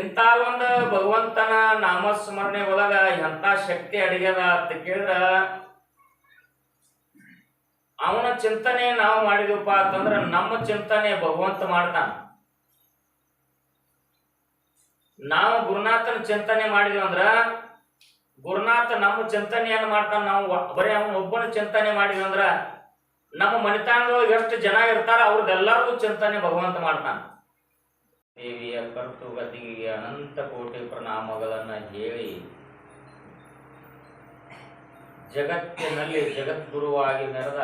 ಇಂಥ ಒಂದು ಭಗವಂತನ ನಾಮಸ್ಮರಣೆ ಒಳಗ ಎಂಥ ಶಕ್ತಿ ಅಡಿಗದ ಅಂತ ಕೇಳಿದ್ರ, ಅವನ ಚಿಂತನೆ ನಾವು ಮಾಡಿದ್ವಪ್ಪ ಅಂತಂದ್ರ ನಮ್ಮ ಚಿಂತನೆ ಭಗವಂತ ಮಾಡ್ತಾನ. ನಾವು ಗುರುನಾಥನ ಚಿಂತನೆ ಮಾಡಿದ್ವಿ ಅಂದ್ರ, ಗುರುನಾಥ ನಮ್ಮ ಚಿಂತನೆಯನ್ನು ಮಾಡ್ತಾನ, ನಾವು ಬರೀ ಅವನ ಒಬ್ಬನ ಚಿಂತನೆ ಮಾಡಿದ್ವಿ ಅಂದ್ರ, ನಮ್ಮ ಮನೆತನದೊಳಗೆ ಎಷ್ಟು ಜನ ಇರ್ತಾರ ಅವ್ರದ್ದೆಲ್ಲರಿಗೂ ಚಿಂತನೆ ಭಗವಂತ ಮಾಡ್ತಾನ. ದೇವಿಯ ಕರ್ತುಗತಿಗೆ ಅನಂತ ಕೋಟಿ ಪ್ರಣಾಮಗಳನ್ನು ಹೇಳಿ, ಜಗತ್ತಿನಲ್ಲಿ ಜಗದ್ಗುರುವಾಗಿ ನೆರೆದ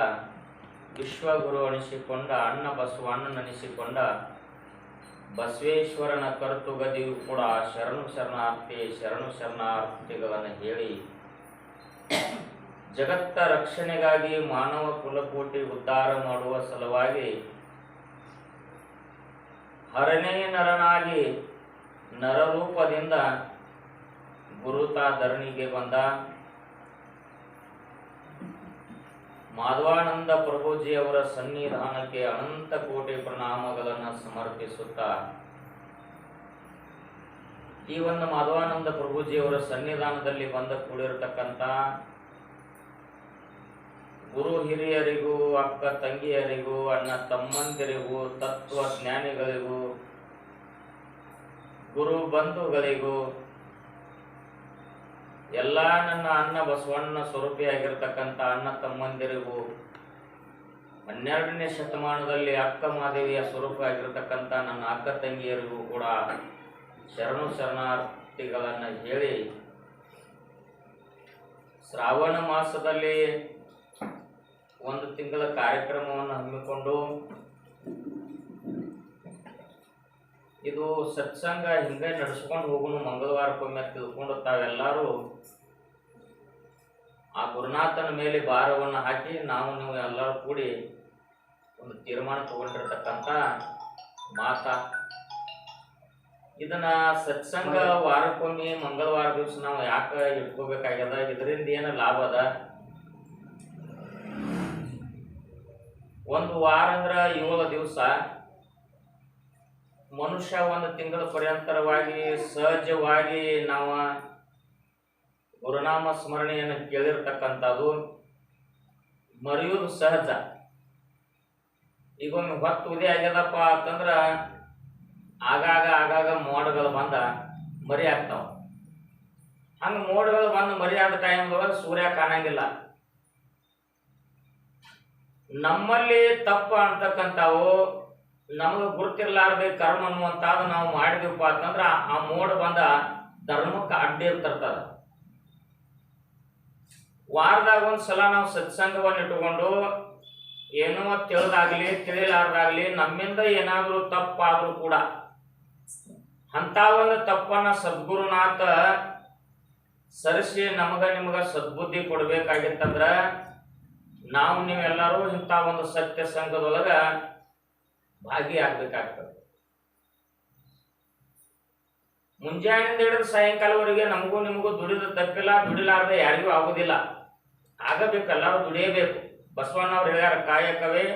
ವಿಶ್ವಗುರು ಅನಿಸಿಕೊಂಡ, ಅಣ್ಣ ಬಸವಣ್ಣನನಿಸಿಕೊಂಡ ಬಸವೇಶ್ವರನ ಕರ್ತುಗದಿಯು ಕೂಡ ಶರಣು ಶರಣಾರ್ಥಿ ಶರಣು ಶರಣಾರ್ಥಿಗಳನ್ನು ಹೇಳಿ, ಜಗತ್ತ ರಕ್ಷಣೆಗಾಗಿ ಮಾನವ ಕುಲಕೋಟಿ ಉದ್ಧಾರ ಮಾಡುವ ಸಲುವಾಗಿ ಹರನೇ ನರನಾಗಿ ನರರೂಪದಿಂದ ಗುರುತ ಧರಣಿಗೆ ಬಂದ ಮಾಧವಾನಂದ ಪ್ರಭುಜಿಯವರ ಸನ್ನಿಧಾನಕ್ಕೆ ಅನಂತ ಕೋಟಿ ಪ್ರಣಾಮಗಳನ್ನು ಸಮರ್ಪಿಸುತ್ತಾ, ಈ ಒಂದು ಮಾಧವಾನಂದ ಪ್ರಭುಜಿಯವರ ಸನ್ನಿಧಾನದಲ್ಲಿ ಬಂದ ಕೂಡಿರತಕ್ಕಂಥ ಗುರು ಹಿರಿಯರಿಗೂ, ಅಕ್ಕ ತಂಗಿಯರಿಗೂ, ಅಣ್ಣ ತಮ್ಮಂದಿರಿಗೂ, ತತ್ವ ಜ್ಞಾನಿಗಳಿಗೂ, ಗುರು ಬಂಧುಗಳಿಗೂ, ಎಲ್ಲ ನನ್ನ ಅಣ್ಣ ಬಸವಣ್ಣ ಸ್ವರೂಪಿಯಾಗಿರ್ತಕ್ಕಂಥ ಅಣ್ಣ ತಮ್ಮಂದಿರಿಗೂ, ಹನ್ನೆರಡನೇ ಶತಮಾನದಲ್ಲಿ ಅಕ್ಕ ಮಾದೇವಿಯ ಸ್ವರೂಪ ಆಗಿರತಕ್ಕಂಥ ನನ್ನ ಅಕ್ಕ ತಂಗಿಯರಿಗೂ ಕೂಡ ಶರಣು ಶರಣಾರ್ಥಿಗಳನ್ನು ಹೇಳಿ, ಶ್ರಾವಣ ಮಾಸದಲ್ಲಿ ಒಂದು ತಿಂಗಳ ಕಾರ್ಯಕ್ರಮವನ್ನು ಹಮ್ಮಿಕೊಂಡು ಇದು ಸತ್ಸಂಗ ಹಿಂಗೆ ನಡೆಸ್ಕೊಂಡು ಹೋಗುನು ಮಂಗಳವಾರಕ್ಕೊಮ್ಮೆ ತಿಳ್ಕೊಂಡು ತಾವೆಲ್ಲರೂ ಆ ಗುರುನಾಥನ ಮೇಲೆ ಭಾರವನ್ನು ಹಾಕಿ ನಾವು ನೀವು ಎಲ್ಲರೂ ಕೂಡಿ ಒಂದು ತೀರ್ಮಾನ ತಗೊಂಡಿರ್ತಕ್ಕಂಥ ಮಾತ. ಇದನ್ನ ಸತ್ಸಂಗ ವಾರಕ್ಕೊಮ್ಮೆ ಮಂಗಳವಾರ ದಿವಸ ನಾವು ಯಾಕೆ ಇಟ್ಕೋಬೇಕಾಗ್ಯದ? ಇದರಿಂದ ಏನು ಲಾಭ ಅದ ಒಂದು ವಾರ ಅಂದ್ರೆ ಏಳು ದಿವಸ ಮನುಷ್ಯ ಒಂದು ತಿಂಗಳ ಪರ್ಯಂತರವಾಗಿ ಸಹಜವಾಗಿ ನಾವು ಗುರುನಾಮ ಸ್ಮರಣೆಯನ್ನು ಕೇಳಿರ್ತಕ್ಕಂಥದ್ದು ಮರೆಯುವುದು ಸಹಜ. ಈಗ ಒಮ್ಮೆ ಹೊತ್ತು ಉದಯ ಆಗ್ಯದಪ್ಪ ಅಂತಂದ್ರೆ ಆಗಾಗ ಆಗಾಗ ಮೋಡಗಳು ಬಂದ ಮರಿ ಆಗ್ತಾವ. ಹಂಗ ಮೋಡಗಳು ಬಂದು ಮರಿ ಆದ ಟೈಮ್ದೊಳಗೆ ಸೂರ್ಯ ಕಾಣಂಗಿಲ್ಲ. ನಮ್ಮಲ್ಲಿ ತಪ್ಪು ಅಂತಕ್ಕಂಥವು ನಮಗೆ ಗುರುತಿರ್ಲಾರ್ದೆ ಕರ್ಮ ಅನ್ನುವಂಥದ್ದು ನಾವು ಮಾಡಿದ್ವಿಪ್ಪ ಅಂತಂದ್ರೆ ಆ ಮೋಡ ಬಂದ ಧರ್ಮಕ್ಕೆ ಅಡ್ಡಿ ಇರ್ತಿರ್ತದ. ವಾರದಾಗ ಒಂದು ಸಲ ನಾವು ಸತ್ಸಂಗವನ್ನು ಇಟ್ಟುಕೊಂಡು ಏನೋ ತಿಳಿದಾಗ್ಲಿ, ತಿಳಿಲಾರ್ದಾಗ್ಲಿ ನಮ್ಮಿಂದ ಏನಾದರೂ ತಪ್ಪಾದರೂ ಕೂಡ ಅಂತ ಒಂದು ತಪ್ಪನ್ನ ಸದ್ಗುರುನಾಥ ಸರಿಸಿ ನಮಗ ನಿಮಗ ಸದ್ಬುದ್ಧಿ ಕೊಡ್ಬೇಕಾಗಿತ್ತಂದ್ರ ನಾವು ನೀವೆಲ್ಲರೂ ಇಂಥ ಒಂದು ಸತ್ಯ ಸಂಘದೊಳಗ ಭಾಗಿಯಾಗಬೇಕಾಗ್ತದೆ. ಮುಂಜಾನೆಯಿಂದ ಹಿಡಿದು ಸಾಯಂಕಾಲವರೆಗೆ ನಮಗೂ ನಿಮಗೂ ದುಡಿದ ತಪ್ಪಿಲ್ಲ, ದುಡಿಲಾರ್ದೆ ಯಾರಿಗೂ ಆಗುದಿಲ್ಲ. ಆಗಬೇಕು ಎಲ್ಲರೂ ದುಡಿಯಬೇಕು. ಬಸವಣ್ಣವ್ರು ಹೇಳ್ಯಾರ, ಕಾಯಕವೇ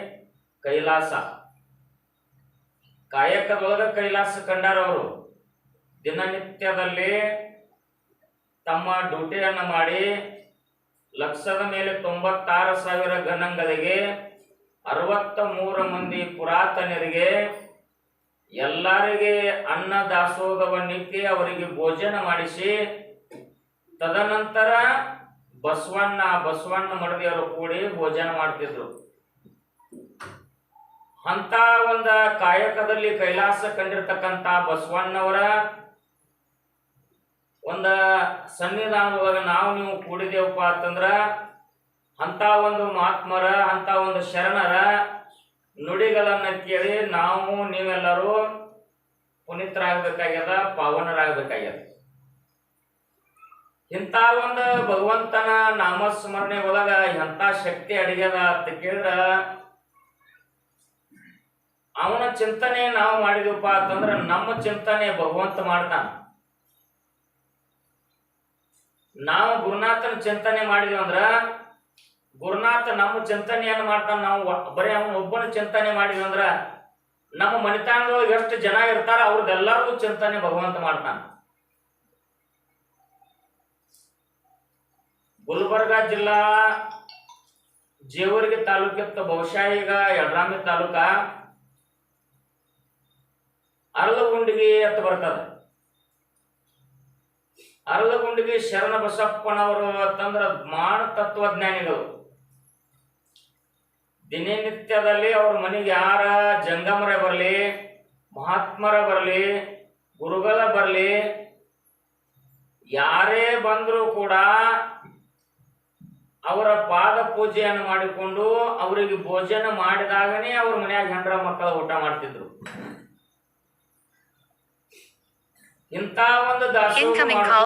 ಕೈಲಾಸ. ಕಾಯಕದೊಳಗ ಕೈಲಾಸ ಕಂಡಾರವರು ದಿನನಿತ್ಯದಲ್ಲಿ ತಮ್ಮ ಡ್ಯೂಟಿಯನ್ನು ಮಾಡಿ ಲಕ್ಷದ ಮೇಲೆ ತೊಂಬತ್ತಾರು ಸಾವಿರ ಗಣಗಳಿಗೆ ಅರವತ್ತ ಮೂರು ಮಂದಿ ಪುರಾತನರಿಗೆ, ಎಲ್ಲರಿಗೆ ಅನ್ನ ದಾಸೋಹವನ್ನಿಕ್ಕಿ ಅವರಿಗೆ ಭೋಜನ ಮಾಡಿಸಿ, ತದನಂತರ ಬಸವಣ್ಣ ಬಸವಣ್ಣ ಮಡದಿಯವರು ಕೂಡಿ ಭೋಜನ ಮಾಡ್ತಿದ್ರು. ಅಂತ ಒಂದ ಕಾಯಕದಲ್ಲಿ ಕೈಲಾಸ ಕಂಡಿರ್ತಕ್ಕಂಥ ಬಸವಣ್ಣವರ ಒಂದ ಸನ್ನಿಧಾನದೊಳಗೆ ನಾವು ನೀವು ಕೂಡಿದೇವಪ್ಪ ಅಂತಂದ್ರ ಅಂತ ಒಂದು ಮಹಾತ್ಮರ, ಅಂತ ಒಂದು ಶರಣರ ನುಡಿಗಳನ್ನ ಕೇಳಿ ನಾವು ನೀವೆಲ್ಲರೂ ಪುನೀತರಾಗಬೇಕಾಗ್ಯದ, ಪಾವನರಾಗಬೇಕಾಗ್ಯದ. ಇಂಥ ಒಂದು ಭಗವಂತನ ನಾಮಸ್ಮರಣೆ ಒಳಗ ಎಂಥ ಶಕ್ತಿ ಅಡಿಗದ ಅಂತ ಕೇಳಿದ್ರ ಅವನ ಚಿಂತನೆ ನಾವು ಮಾಡಿದ್ವಪ್ಪ ಅಂತಂದ್ರೆ ನಮ್ಮ ಚಿಂತನೆ ಭಗವಂತ ಮಾಡ್ತಾನ. ನಾವು ಗುರುನಾಥನ ಚಿಂತನೆ ಮಾಡಿದ್ವಿ ಅಂದ್ರ, ಗುರುನಾಥ ನಮ್ಮ ಚಿಂತನೆಯನ್ನು ಮಾಡ್ತಾನ, ನಾವು ಬರೀ ಅವನ ಒಬ್ಬನ ಚಿಂತನೆ ಮಾಡಿದ್ವಿ ಅಂದ್ರ, ನಮ್ಮ ಮನಿತಾನದೊಳಗೆ ಎಷ್ಟು ಜನ ಇರ್ತಾರ ಅವ್ರದ್ದೆಲ್ಲರಿಗೂ ಚಿಂತನೆ ಭಗವಂತ ಮಾಡ್ತಾನ. ಗುಲ್ಬರ್ಗ ಜಿಲ್ಲಾ, ಜೇವರ್ಗಿ ತಾಲೂಕಿತ್ತ ಬಹುಶಃ ಈಗ ಯಡ್ರಾಮಿ ತಾಲೂಕ, ಅರಳಗುಂಡಿಗೆ ಅಂತ ಬರ್ತದೆ. ಅರಳಗುಂಡಿಗೆ ಶರಣ ಬಸಪ್ಪನವರು ಅಂತಂದ್ರ ಮಾನ ತತ್ವಜ್ಞಾನಿಗಳು. ದಿನನಿತ್ಯದಲ್ಲಿ ಅವ್ರ ಮನೆಗೆ ಯಾರ ಜಂಗಮರ ಬರಲಿ ಮಹಾತ್ಮರ ಬರಲಿ ಗುರುಗಳ ಬರಲಿ ಯಾರೇ ಬಂದರೂ ಕೂಡ ಅವರ ಪಾದ ಪೂಜೆಯನ್ನು ಮಾಡಿಕೊಂಡು ಅವರಿಗೆ ಭೋಜನ ಮಾಡಿದಾಗನೇ ಅವ್ರ ಮನೆಯಾಗ ಹೆಂಡ್ರ ಮಕ್ಕಳ ಊಟ ಮಾಡ್ತಿದ್ರು. ಇಂಥ ಒಂದು ದಾಸೋಹ.